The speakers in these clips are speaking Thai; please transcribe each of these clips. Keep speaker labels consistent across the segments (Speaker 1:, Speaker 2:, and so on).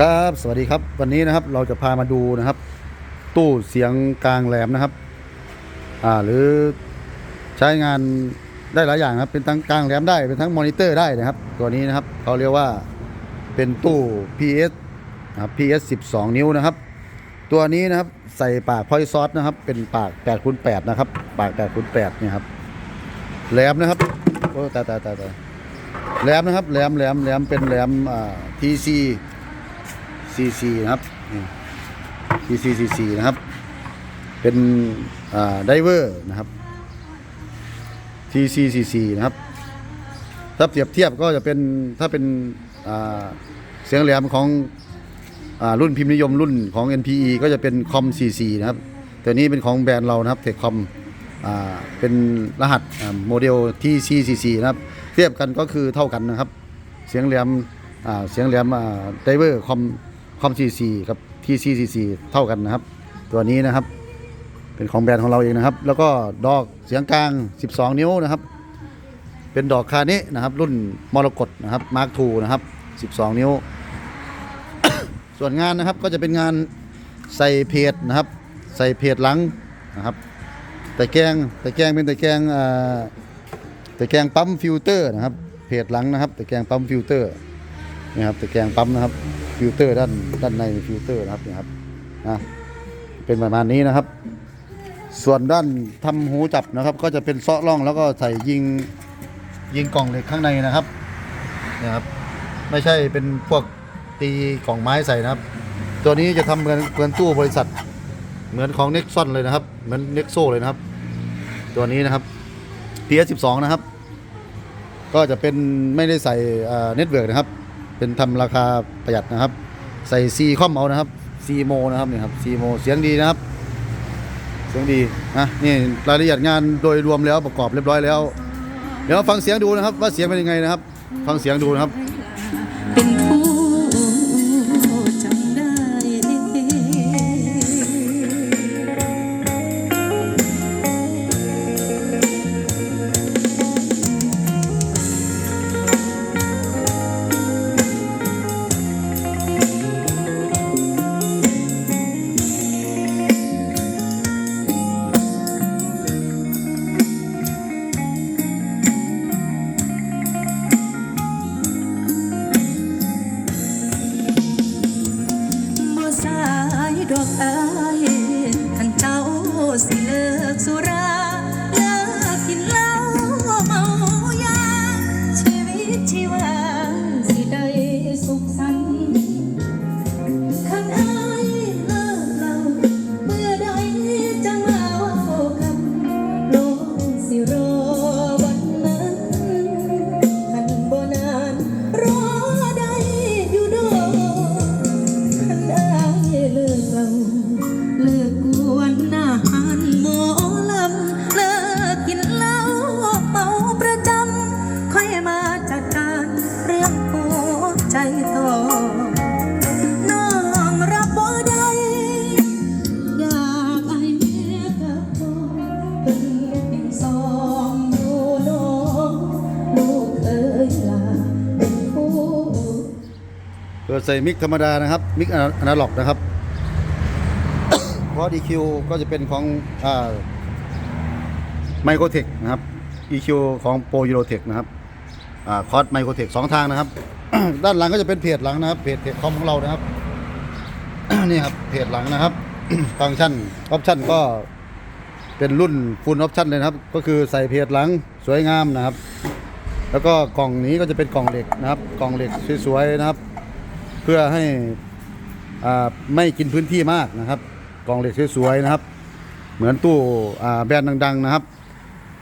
Speaker 1: ครับสวัสดีครับวันนี้นะครับเราจะพามาดูนะครับ ตู้เสียงกลางแหลมนะครับ อ่าหรือใช้งานได้หลายอย่างครับ เป็นทั้งกลางแหลมได้เป็นทั้งมอนิเตอร์ได้นะครับ ตัวนี้นะครับเขาเรียกว่าเป็นตู้ PS นะครับ PS 12 นิ้วนะครับ ตัวนี้นะครับใส่ปากพอยซอสนะครับ เป็นปาก8คูณ8นะครับ ปาก8คูณ8เนี่ยครับแหลมนะครับโอ้ตายตายตายตายแหลมนะครับแหลมแหลมแหลมเป็นแหลมอ่า TC CC นะครับนี่ TC CC นะครับ เป็นไดเวอร์นะครับ TC CC นะครับ ถ้าเปรียบเทียบก็จะเป็นถ้าเป็นเสียงแหลมของอรุ่นพิมพ์นิยมรุ่นของ NPE ก็จะเป็นคอม CC นะครับแต่นี้เป็นของแบรนด์เรานะครับเทคคอมเป็นรหัสโมเดล TCCC นะครับ เทียบกันก็คือเท่ากันนะครับ เสียงแหลมเสียงแหลมไดเวอร์คอม คอม CC กับ TCCC เท่ากันนะครับ ตัวนี้นะครับ เป็นของแบรนด์ของเราเองนะครับ แล้วก็ดอกเสียงกลาง 12 นิ้วนะครับ เป็นดอกคาเนะนะครับ รุ่นมรกตนะครับมาร์คทูนะครับ 12 นิ้ว ส่วนงานนะครับก็จะเป็นงานใส่เพจนะครับ ใส่เพจหลังนะครับแต่แกงแต่แกงเป็นแต่แกงอ่าแต่แกงปั๊มฟิลเตอร์นะครับเพจหลังนะครับแต่แกงปั๊มฟิลเตอร์นี่ครับแต่แกงปั๊มนะครับ ฟิลเตอร์ด้านด้านในฟิลเตอร์นะครับนี่ครับนะเป็นประมาณนี้นะครับ ส่วนด้านทำหูจับนะครับ ก็จะเป็นเซาะร่องแล้วก็ใส่ยิงยิงกล่องเหล็กข้างในนะครับนะครับ ไม่ใช่เป็นพวกตีกล่องไม้ใส่นะครับ ตัวนี้จะทำเหมือนเหมือนตู้บริษัท เหมือนของเน็กซอนเลยนะครับ เหมือนเน็กโซเลยนะครับ ตัวนี้นะครับ PS 12 นะครับ ก็จะเป็นไม่ได้ใส่เน็ตเวิร์กนะครับ เป็นทำราคาประหยัดนะครับ ใส่ซีคอมเอานะครับซีโมนะครับนี่ครับซีโมเสียงดีนะครับ เสียงดีนะนี่รายละเอียดงานโดยรวมแล้วประกอบเรียบร้อยแล้ว เดี๋ยวฟังเสียงดูนะครับ ว่าเสียงเป็นยังไงนะครับ ฟังเสียงดูนะครับ
Speaker 2: เปิดใส่มิก
Speaker 1: ธรรมดานะครับ มิกอนาล็อกนะครับ เพราะ EQ ก็จะเป็นของไมโครเทคนะครับ EQ ของโปรยูโรเทคนะครับคอร์สไมโครเทคสองทางนะครับ ด้านหลังก็จะเป็นเพจหลังนะครับ เพจเทคคอมของเรานะครับ นี่ครับ เพจหลังนะครับ ฟังก์ชันออปชันก็เป็นรุ่นฟูลออปชันเลยนะครับ ก็คือใส่เพจหลังสวยงามนะครับ แล้วก็กล่องนี้ก็จะเป็นกล่องเหล็กนะครับ กล่องเหล็กสวยๆนะครับ เพื่อให้ไม่กินพื้นที่มากนะครับ กล่องเหล็กสวยๆนะครับ เหมือนตู้แบรนด์ดัง ๆ นะครับ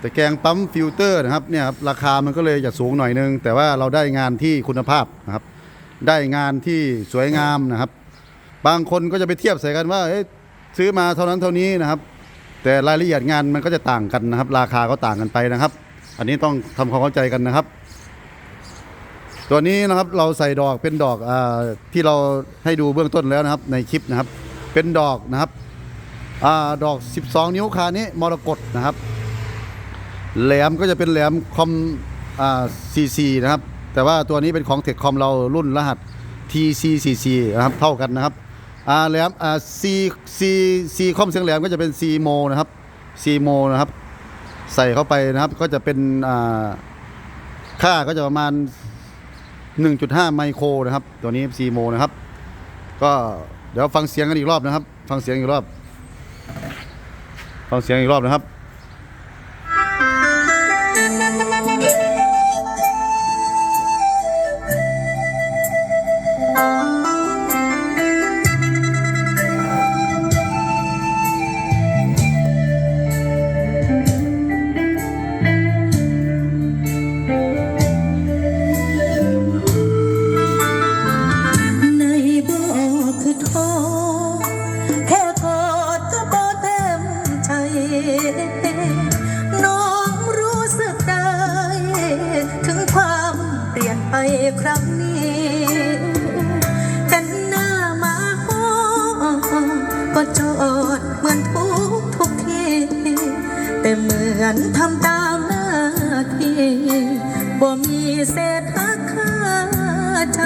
Speaker 1: แต่แกงปั๊มฟิลเตอร์นะครับเนี่ยครับราคามันก็เลยจะสูงหน่อยนึง แต่ว่าเราได้งานที่คุณภาพนะครับ ได้งานที่สวยงามนะครับ บางคนก็จะไปเทียบใส่กันว่าเอ๊ะซื้อมาเท่านั้นเท่านี้นะครับ แต่รายละเอียดงานมันก็จะต่างกันนะครับ ราคาก็ต่างกันไปนะครับ อันนี้ต้องทำความเข้าใจกันนะครับ ตัวนี้นะครับเราใส่ดอกเป็นดอกอที่เราให้ดูเบื้องต้นแล้วนะครับ ในคลิปนะครับ เป็นดอกนะครับอดอก 12 นิ้วคานี้มรกตนะครับ แหลมก็จะเป็นแหลมคอมซีซีนะครับ แต่ว่าตัวนี้เป็นของเทคคอมเรารุ่นรหัส TC44 นะครับเท่ากันนะครับอาแหลมอ่า C C C คอมเสียงแหลมก็จะเป็น C m o นะครับ C m o นะครับ ใส่เข้าไปนะครับก็จะเป็นอ่าค่าก็จะประมาณ 1.5 ไมโครนะครับ ตัวนี้ C โมนะครับ ก็เดี๋ยวฟังเสียงกันอีกรอบนะครับ ฟังเสียงอีกรอบ ฟังเสียงอีกรอบนะครับ
Speaker 2: ก็จอดเหมือนทุกทุกทีแต่เหมือนทำตามหน้าที่บ่มีเศษหักค่าใจ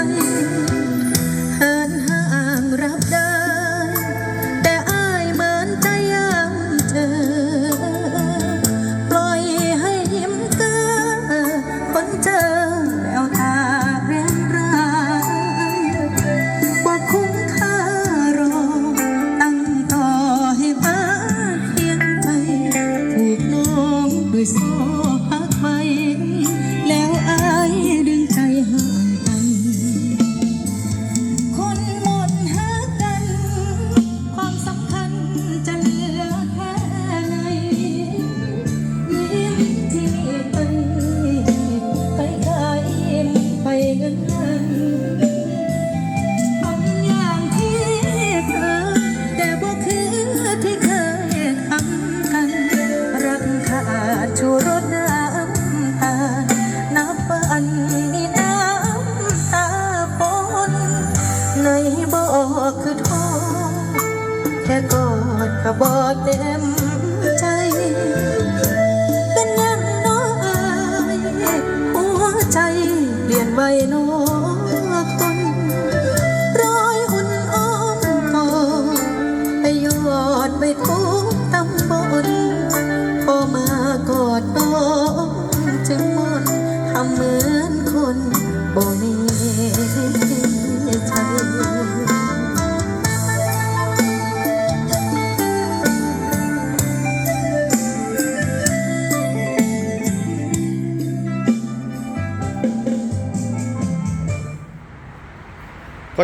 Speaker 2: อดก็บ่เต็ม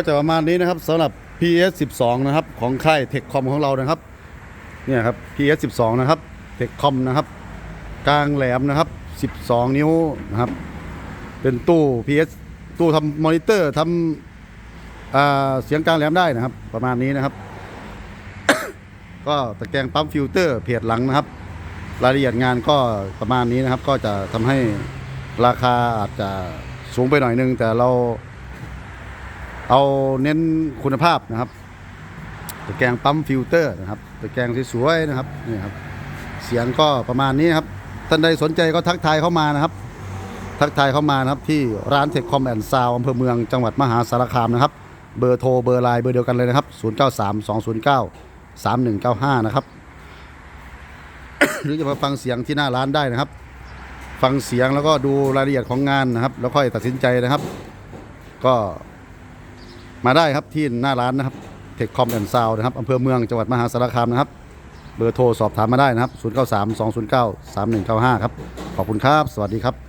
Speaker 2: จะ
Speaker 1: ประมาณนี้นะครับสำหรับ PS 12นะครับของค่าย Techcom ของเรานะครับเนี่ยครับ PS 12นะครับ Techcom นะครับกลางแหลมนะครับ 12 นิ้วนะครับ เป็นตู้ PS ตู้ทำมอนิเตอร์ทำเสียงกลางแหลมได้นะครับ ประมาณนี้นะครับ ก็ตะแกรงปั๊มฟิลเตอร์เพจหลังนะครับ รายละเอียดงานก็ประมาณนี้นะครับ ก็จะทำให้ราคาอาจจะสูงไปหน่อยนึงแต่เรา เอาเน้นคุณภาพนะครับ ตะแกรงปั๊มฟิลเตอร์นะครับ ตะแกรงสวยๆนะครับนี่ครับ เสียงก็ประมาณนี้ครับ ท่านใดสนใจก็ทักทายเข้ามานะครับ ทักทายเข้ามานะครับที่ร้านเทคคอมแอนด์ซาวอำเภอเมืองจังหวัดมหาสารคามนะครับ เบอร์โทรเบอร์ไลน์เบอร์เดียวกันเลยนะครับ 093 209 3195 นะครับ หรือจะมาฟังเสียงที่หน้าร้านได้นะครับ ฟังเสียงแล้วก็ดูรายละเอียดของงานนะครับ แล้วค่อยตัดสินใจนะครับ ก็ มาได้ครับที่หน้าร้านนะครับเทคคอมแอนด์ซาวนะครับอำเภอเมืองจังหวัดมหาสารคามนะครับ เบอร์โทรสอบถามมาได้นะครับ 093 209 3195 ครับ ขอบคุณครับ สวัสดีครับ